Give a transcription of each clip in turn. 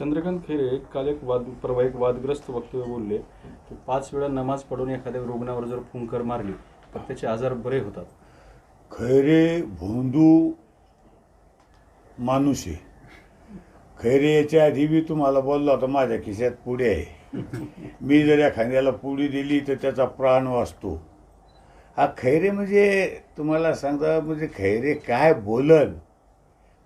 चंद्रकांत खैरे काल एक वाद परवा एक वादग्रस्त वक्तव्य बोलले की पाच वेळा नमाज पडून एखाद्या रुग्णावर जर फुंकर मारली तर त्याचे आजार बरे होतात. खैरे भोंदू माणूस आहे. खैरे याच्या आधी मी तुम्हाला बोललो होता माझ्या खिशात पुढे आहे. मी जर एखाद्याला पुडी दिली तर त्याचा प्राण वाचतो. हा खैरे म्हणजे तुम्हाला सांगता म्हणजे खैरे काय बोलन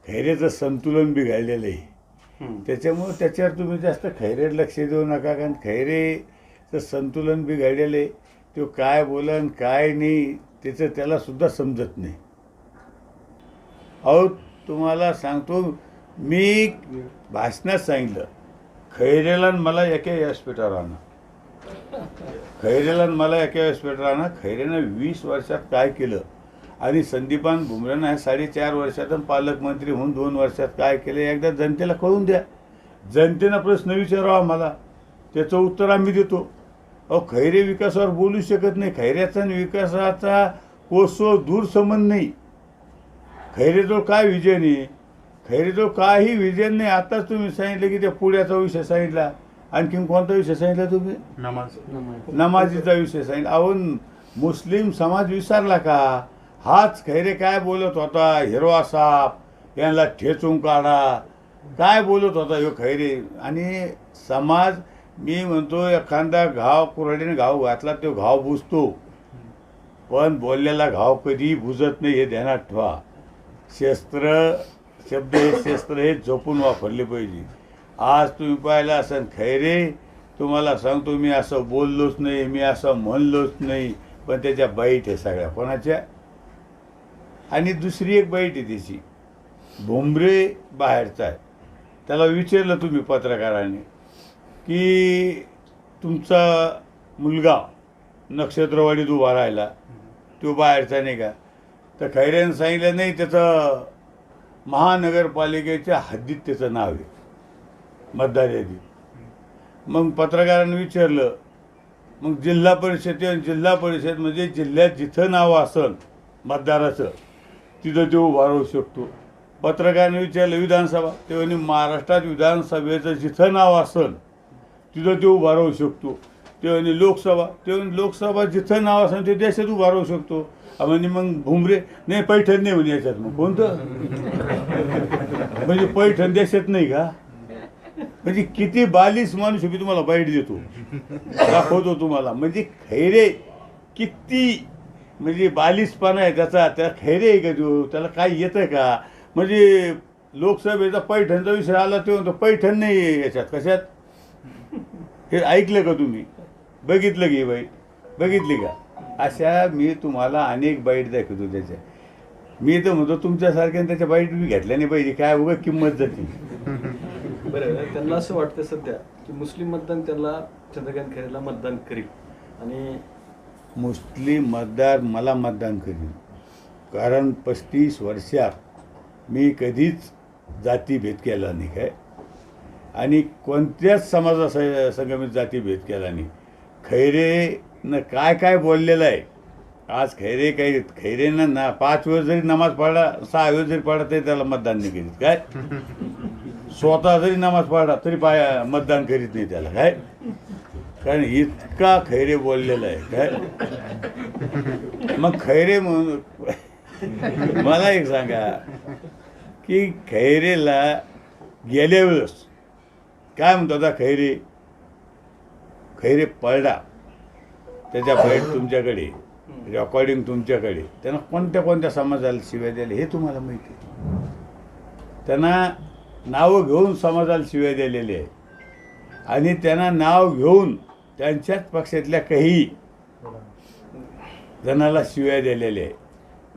खैरेचं संतुलन बिघडलेलं आहे. त्याच्यामुळं त्याच्यावर तुम्ही जास्त खैरे लक्ष देऊ नका कारण खैरेचं संतुलन बिघडलेलं आहे. तो काय बोलन काय नाही त्याचं त्याला सुद्धा समजत नाही. अहो तुम्हाला सांगतो मी भाषणात सांगितलं खैरेला मला एका व्यासपीठावर आणा. खैरेला मला एका व्यासपीठावर आणा. खैरेनं वीस वर्षात काय केलं? आणि संदीपान भुमरेनं साडेचार वर्षात आणि पालकमंत्री होऊन दोन वर्षात काय केलं एकदा जनतेला कळून द्या. जनतेनं प्रश्न विचारावा मला त्याचं उत्तर आम्ही देतो. अहो खैरे विकासावर बोलू शकत नाही. खैऱ्याचा आणि विकासाचा कोसो दूर संबंध नाही. खैरेजवळ काय विजन आहे खैरेजवळ काही विजन नाही. आताच तुम्ही सांगितलं की त्या पुण्याचा विषय सांगितला. आणखीन कोणता विषय सांगितला तुम्ही? नमाज. नमाजीचा विषय सांगितला. अहो मुस्लिम समाज विसरला का? हाच खैरे काय बोलत होता हिरवा साप? यांना ठेचून काढा. काय बोलत होता ह्यो खैरे? आणि समाज मी म्हणतो एखादा घाव कुऱ्हाडीने घाव घातला तो घाव बुजतो. पण बोललेला घाव कधी बुजत नाही हे ध्यानात ठेवा. शस्त्र शब्द हे शस्त्र हे जपून वापरले पाहिजे. आज तुम्ही पाहिलं असेल खैरे? तुम्हाला सांगतो मी असं बोललोच नाही मी असं म्हणलोच नाही पण त्याच्या बाईट आहे सगळ्या. कोणाच्या? आणि दुसरी एक बाईट आहे त्याची भोंबरे बाहेरचा आहे. त्याला विचारलं तुम्ही पत्रकाराने की तुमचा मुलगा नक्षत्रवाडीत उभा राहिला. तो बाहेरचा नाही का? तर खैऱ्यानं सांगितलं नाही त्याचं महानगरपालिकेच्या हद्दीत त्याचं नाव आहे. मतदार यादीत मग पत्रकारांनी विचारलं मग जिल्हा परिषद जिल्हा परिषद म्हणजे जिल्ह्यात जिथं नाव असेल मतदाराचं तिथं तो उभा शकतो. पत्रकाराने विचारलं विधानसभा? तेव्हा महाराष्ट्रात विधानसभेचं जिथं नाव असेल तिथं तो उभा राहू शकतो. तेव्हा लोकसभा? तेव्हा लोकसभा जिथं नाव असेल ते देशात उभा राहू शकतो. म्हणजे मग भुमरे? नाही पैठण नाही म्हणे याच्यात. मग कोणतं? म्हणजे पैठण देशात नाही का? म्हणजे किती बालिश माणूस मी तुम्हाला बाईट देतो. दाखवतो तुम्हाला. म्हणजे खैरे किती म्हणजे बालिशपणा आहे त्याचा त्याला खैरे आहे का तो? त्याला काय येतं का? म्हणजे लोकसभेचा पैठणचा विषय आला ते म्हणतो पैठण नाही आहे याच्यात. कशात? हे ऐकलं का तुम्ही? बघितलं की बाईट बघितली का? अशा मी तुम्हाला अनेक बाईट दाखवतो त्याच्या. मी तर म्हणतो तुमच्यासारख्याने त्याच्या बाईट मी घेतल्या नाही पाहिजे. काय उगा किंमत जाते. बरं त्यांना असं वाटतं सध्या की मुस्लिम मतदान त्यांना चंद्रकांत खैरेला मतदान करील. आणि मुस्लिम मतदार मला मतदान करीन. कारण पस्तीस वर्षात मी कधीच जातीभेद केला नाही काय. आणि कोणत्याच समाजा स- संघ मी जातीभेद केला नाही. खैरेनं काय काय बोललेलं आहे? आज खैरे काही खैरेनं ना पाच वेळ जरी नमाज पडला सहा वेळ जरी पडला तरी त्याला मतदान नाही करीत. काय? स्वतः जरी नमाज पडला तरी पाय मतदान करीत नाही त्याला. काय? कारण इतका खैरे बोललेला आहे. काय? मग खैरे म्हणून मला एक सांगा की खैरेला गेल्या वेळेस काय म्हणतो आता खैरे? खैरे पळला त्याच्या बाईट तुमच्याकडे रेकॉर्डिंग तुमच्याकडे. त्यांना कोणत्या कोणत्या समाजाला शिव्या दिल्या हे तुम्हाला माहिती आहे. त्यांना नावं घेऊन समाजाला शिव्या दिलेले आहे आणि त्यांना नाव घेऊन त्यांच्याच पक्षातल्या काही जणाला शिव्या दिलेल्या आहे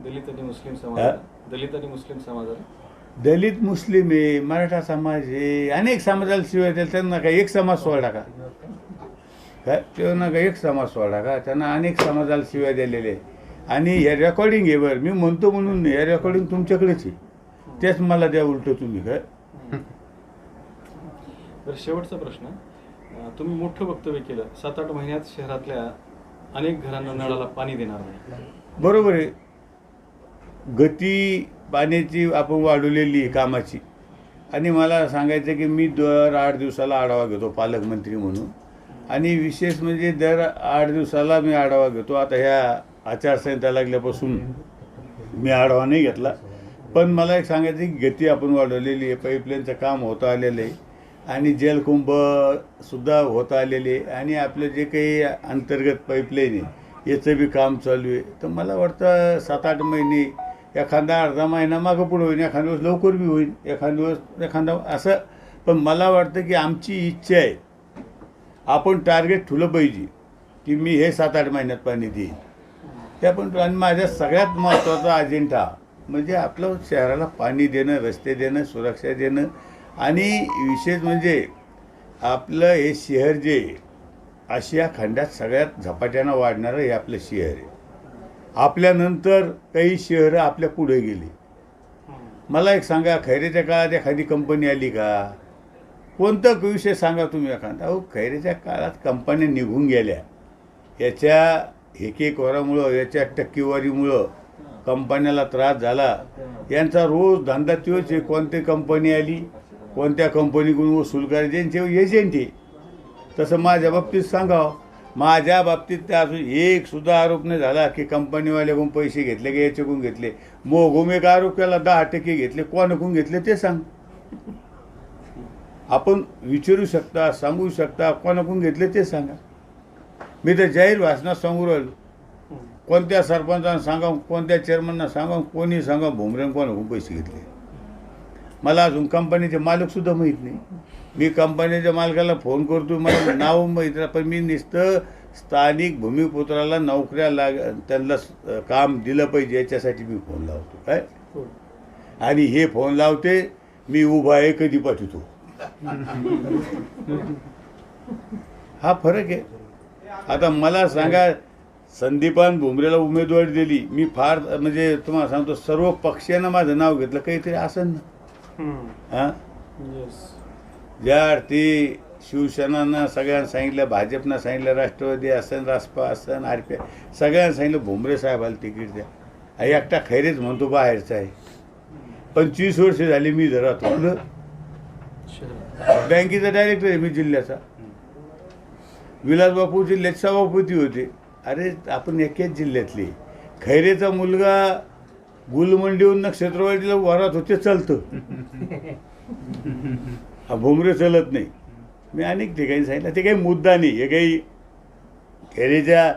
दलित आणि मुस्लिम समाज दलित आणि मुस्लिम समाजाला दलित मुस्लिम आहे मराठा समाज आहे अनेक समाजाला शिवाय दिल्या. त्यांना काय एक समाज सोडा का? काय त्यांना काय एक समाज सोडा का? त्यांना अनेक समाजाला शिवाय दिलेले आहे आणि हे रेकॉर्डिंग आहे बरं. मी म्हणतो म्हणून हे रेकॉर्डिंग तुमच्याकडेच आहे. तेच मला द्या उलटं तुम्ही काय तर शेवटचा प्रश्न. तुम्ही मोठं वक्तव्य केलं. सात आठ महिन्यात शहरातल्या अनेक घरांना नळाला पाणी देणार नाही. बरोबर आहे. गती पाण्याची आपण वाढवलेली आहे कामाची. आणि मला सांगायचं की मी दर आठ दिवसाला आढावा घेतो पालकमंत्री म्हणून. आणि विशेष म्हणजे दर आठ दिवसाला मी आढावा घेतो. आता ह्या आचारसंहिता लागल्यापासून मी आढावा नाही घेतला. पण मला एक सांगायचं की गती आपण वाढवलेली आहे. पाईपलाईनचं काम होतं आलेलं आहे. आणि जलकुंभसुद्धा होत होता आलेले आणि आपलं जे काही अंतर्गत पाईपलाईन आहे याचं बी काम चालू आहे. तर मला वाटतं सात आठ महिने एखादा अर्धा महिना मागं पुढं होईल एखाद्या दिवस लवकर बी होईल एखाद्या दिवस एखादा असं. पण मला वाटतं की आमची इच्छा आहे आपण टार्गेट ठुलं पाहिजे की मी हे सात आठ महिन्यात पाणी देईन. त्या पण आणि माझ्या सगळ्यात महत्त्वाचा अजेंडा म्हणजे आपलं शहराला पाणी देणं रस्ते देणं सुरक्षा देणं आणि विशेष म्हणजे आपलं हे शहर जे आशिया खंडात सगळ्यात झपाट्यानं वाढणारं हे आपलं शहर आहे. आपल्यानंतर काही शहरं आपल्या पुढे गेली. मला एक सांगा खैरेच्या काळात एखादी कंपनी आली का? कोणता विषय सांगा तुम्ही एखादा? अहो खैरेच्या काळात कंपन्या निघून गेल्या. याच्या हेकेखोरामुळं याच्या टक्केवारीमुळं कंपन्याला त्रास झाला. यांचा रोज धंदा तोच कोणती कंपनी आली? कोणत्या कंपनीकडून वसूल करायचे यांचे एजंट आहे. तसं माझ्या बाबतीत सांगावं. माझ्या बाबतीत त्या अजून एकसुद्धा आरोप नाही झाला की कंपनीवाल्याकडून पैसे घेतले की याच्याकडून घेतले. मोघूम एक आरोप केला दहा टक्के घेतले कोणाकडून घेतले ते सांग. आपण विचारू शकता सांगू शकता कोणाकडून घेतले ते सांगा. मी तर जाहीर भाषणात सांगू राहिलो. कोणत्या सरपंचानं सांगा कोणत्या चेअरमनना सांगा कोणी सांगा भुमरेन कोणाकडून पैसे घेतले? मला अजून कंपनीचे मालकसुद्धा माहीत नाही. मी कंपनीच्या मालकाला फोन करतो मला नाव माहीत नाही पण मी नुसतं स्थानिक भूमिपुत्राला नोकऱ्या लाग त्यांना काम दिलं पाहिजे याच्यासाठी मी फोन लावतो. काय? आणि हे फोन लावते मी उभा आहे कधी पाठवतो. हा फरक आहे. आता मला सांगा संदीपान भुमरेला उमेदवारी दिली मी फार म्हणजे तुम्हाला सांगतो सर्व पक्षानं माझं नाव घेतलं काहीतरी असं ना. ज्या अर्थी शिवसेनानं सगळ्यांना सांगितलं भाजपनं सांगितलं राष्ट्रवादी असन रासपा असन आर पी आय सगळ्यांना सांगितलं भुमरे साहेबाला तिकीट द्या. हा एकटा खैरेच म्हणतो बाहेरचा आहे. पंचवीस वर्ष झाली मी जरा थोडं. बँकेचा डायरेक्टर आहे मी जिल्ह्याचा. विलासबापू जिल्ह्यात सभापती होते. अरे आपण एकाच जिल्ह्यातले. खैरेचा मुलगा गुलमंडीहून नक्षत्रवाडीला वरात होते चालतं. हा भुमरे चालत नाही. मी अनेक ठिकाणी सांगितलं. ते काही मुद्दा नाही. हे काही खैरेच्या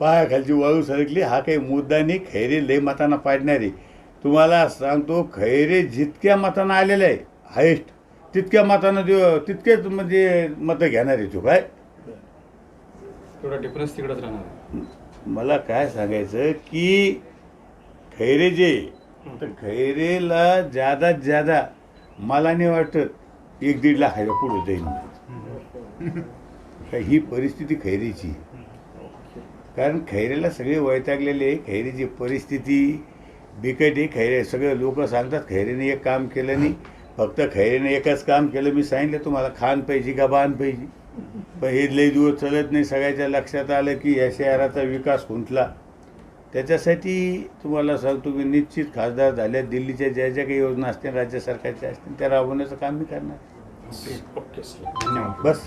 पायाखालची वाळू सरकली. हा काही मुद्दा नाही. खैरे लय मताना पाडणारे तुम्हाला सांगतो खैरे जितक्या मतानं आलेलं आहे हायेस्ट तितक्या मतानं देव तितकेच म्हणजे मतं घेणार आहे तो. काय? तेवढा डिफरन्स तिकडेच राहणार मला काय सांगायचं की खैरे जे तर खैरेला ज्यादात ज्यादा मला नाही वाटत एक दीड लाखाच्या पुढे जाईल ही. परिस्थिती खैरीची. कारण खैरेला सगळे वैतागलेले खैरीची परिस्थिती बिकट आहे. खैरे सगळे लोक सांगतात खैरेने एक काम केलं नाही. फक्त खैरेने एकच काम केलं. मी सांगितलं तुम्हाला खान पाहिजे का बाण पाहिजे? पण हे लई दिवस चालत नाही. सगळ्याच्या लक्षात आलं की या शहराचा विकास खुंटला. त्याच्यासाठी तुम्हाला सांगतो की निश्चित खासदार झाल्या दिल्लीच्या ज्या ज्या काही योजना असतील राज्य सरकारच्या असतील त्या राबवण्याचं काम मी करणार. ओके धन्यवाद बस.